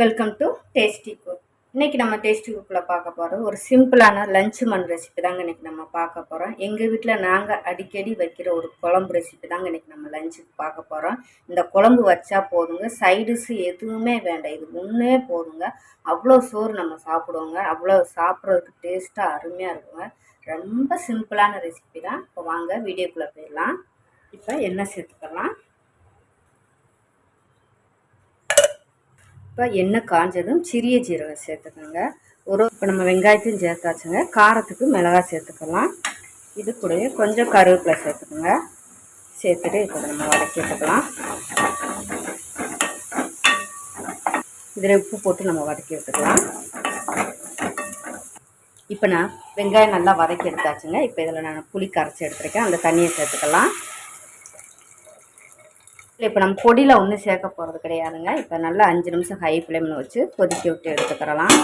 Welcome to tasty cook இன்றைக்கி நம்ம tasty குக்கில் பார்க்க போகிறோம் ஒரு சிம்பிளான லஞ்ச் மண் ரெசிபி தாங்க இன்றைக்கி நம்ம பார்க்க போகிறோம் எங்கள் வீட்டில் நாங்கள் அடிக்கடி வைக்கிற ஒரு குழம்பு ரெசிபி தாங்க இன்னைக்கு நம்ம லஞ்சுக்கு பார்க்க போகிறோம் இந்த குழம்பு வச்சா போதுங்க. சைடுஸு எதுவுமே வேண்டாம். இது ஒன்றே போதுங்க. அவ்வளோ சோறு நம்ம சாப்பிடுவோங்க. அவ்வளோ சாப்பிட்றதுக்கு டேஸ்ட்டாக அருமையாக இருக்குங்க. ரொம்ப சிம்பிளான ரெசிபி தான். இப்போ வாங்க வீடியோக்குள்ளே போயிடலாம். இப்போ எண்ணெய் சேர்த்துக்கலாம். இப்போ எண்ணெய் காஞ்சதும் சிறிய ஜீரகம் சேர்த்துக்கோங்க ஒரு இப்போ நம்ம வெங்காயத்தையும் சேர்த்தாச்சுங்க. காரத்துக்கு மிளகாய் சேர்த்துக்கலாம். இது கூடவே கொஞ்சம் கருவேப்பிலை சேர்த்துக்கோங்க. சேர்த்துட்டு இப்போ நம்ம வதக்கி விட்டுக்கலாம் இதில் உப்பு போட்டு நம்ம வதக்கி விட்டுக்கலாம் இப்போ நான் வெங்காயம் நல்லா வதக்கி எடுத்தாச்சுங்க. இப்போ இதில் நான் புளி கரைச்சி எடுத்துருக்கேன். அந்த தண்ணியை சேர்த்துக்கலாம். இல்லை இப்போ நம்ம பொடியில் ஒன்றும் சேர்க்க போகிறது கிடையாதுங்க. இப்போ நல்லா அஞ்சு நிமிஷம் ஹை ஃப்ளேமில் வச்சு கொதிக்க விட்டு எடுத்துக்கிறலாம்.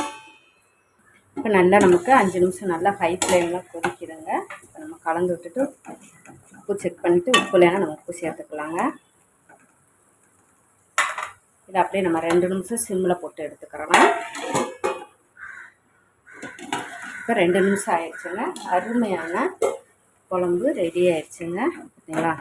இப்போ நல்லா நமக்கு அஞ்சு நிமிஷம் நல்லா ஹை ஃப்ளேமில் கொதிக்குதுங்க. இப்போ நம்ம கலந்து விட்டுட்டு உப்பு செக் பண்ணிவிட்டு உப்பு இல்லைன்னா நம்ம உப்பு சேர்த்துக்கலாங்க. இதை அப்படியே நம்ம ரெண்டு நிமிஷம் சிம்மில் போட்டு எடுத்துக்கிறலாம். இப்போ ரெண்டு நிமிஷம் ஆயிடுச்சுங்க. அருமையான குழம்பு ரெடி ஆயிடுச்சுங்க. பார்த்தீங்களா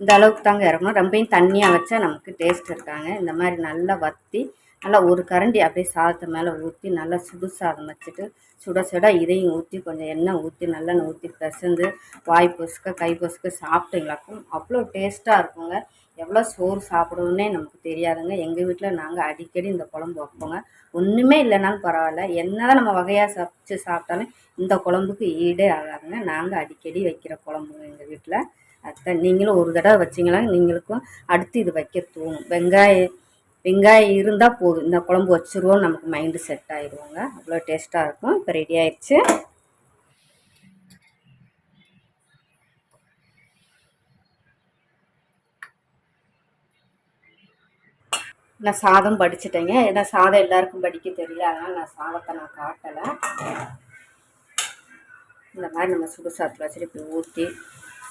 இந்த அளவுக்கு தாங்க இறக்கணும். ரொம்பையும் தண்ணியாக வச்சா நமக்கு டேஸ்ட் இருக்காங்க. இந்த மாதிரி நல்லா வற்றி நல்லா ஒரு கரண்டி அப்படியே சாதத்தை மேலே ஊற்றி நல்லா சுடு சாதம் வச்சுட்டு சுட சுட இதையும் ஊற்றி கொஞ்சம் எண்ணெய் ஊற்றி நல்லெண்ணெய் ஊற்றி பிசைந்து வாய் பொசுக்க கை பொசுக்க சாப்பிட்டீங்களாக்கும் அவ்வளோ டேஸ்ட்டாக இருக்குங்க. எவ்வளோ சோறு சாப்பிடுவோன்னே நமக்கு தெரியாதுங்க. எங்கள் வீட்டில் நாங்கள் அடிக்கடி இந்த குழம்பு வைப்போங்க. ஒன்றுமே இல்லைனாலும் பரவாயில்ல. என்ன தான் நம்ம வகையாக சமைச்சு சாப்பிட்டாலும் இந்த குழம்புக்கு ஈடே ஆகாதுங்க. நாங்கள் அடிக்கடி வைக்கிற குழம்புங்க எங்கள் வீட்டில் அதுதான் நீங்களும் ஒரு தடவை வச்சிங்களா நீங்களுக்கும் அடுத்து இது வைக்க தோணும் வெங்காயம் வெங்காயம் இருந்தால் போதும். இந்த குழம்பு வச்சுருவோம் நமக்கு மைண்டு செட் ஆகிடுவோங்க அவ்வளோ டேஸ்ட்டாக இருக்கும். இப்போ ரெடி ஆயிடுச்சு. நான் சாதம் படிச்சுட்டேங்க. ஏன்னா சாதம் எல்லாருக்கும் படிக்க தெரியல. அதனால் நான் சாதத்தை நான் காட்டலை. இந்த மாதிரி நம்ம சுடு சாதத்தில் வச்சுட்டு இப்படி ஊற்றி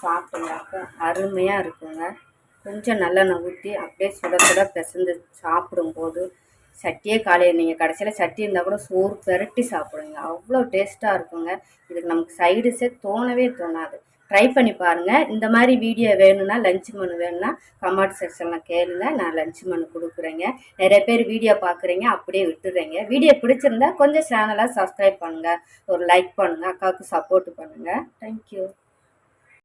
சாப்பிட்டோம்னாக்கா அருமையாக இருக்குங்க. கொஞ்சம் நல்லெண்ணெய் ஊற்றி அப்படியே சுட சுட பிசைந்து சாப்பிடும்போது சட்டியே காலையில் நீங்கள் கடைசியில் சட்டி இருந்தால் கூட சோறு பெரட்டி சாப்பிடுங்க அவ்வளோ டேஸ்ட்டாக இருக்குங்க. இதுக்கு நமக்கு சைடுஸே தோணவே தோணாது. ட்ரை பண்ணி பாருங்கள் இந்த மாதிரி வீடியோ வேணும்னா லஞ்ச் மனு வேணும்னா கமெண்ட் செக்ஷனில் கேளுங்க. நான் லஞ்ச் மனு கொடுக்குறேங்க. நிறைய பேர் வீடியோ பார்க்குறீங்க அப்படியே விட்டுறீங்க. வீடியோ பிடிச்சிருந்தா கொஞ்சம் சேனலாக சப்ஸ்கிரைப் பண்ணுங்கள் ஒரு லைக் பண்ணுங்கள் அக்காவுக்கு சப்போர்ட் பண்ணுங்கள் தேங்க்யூ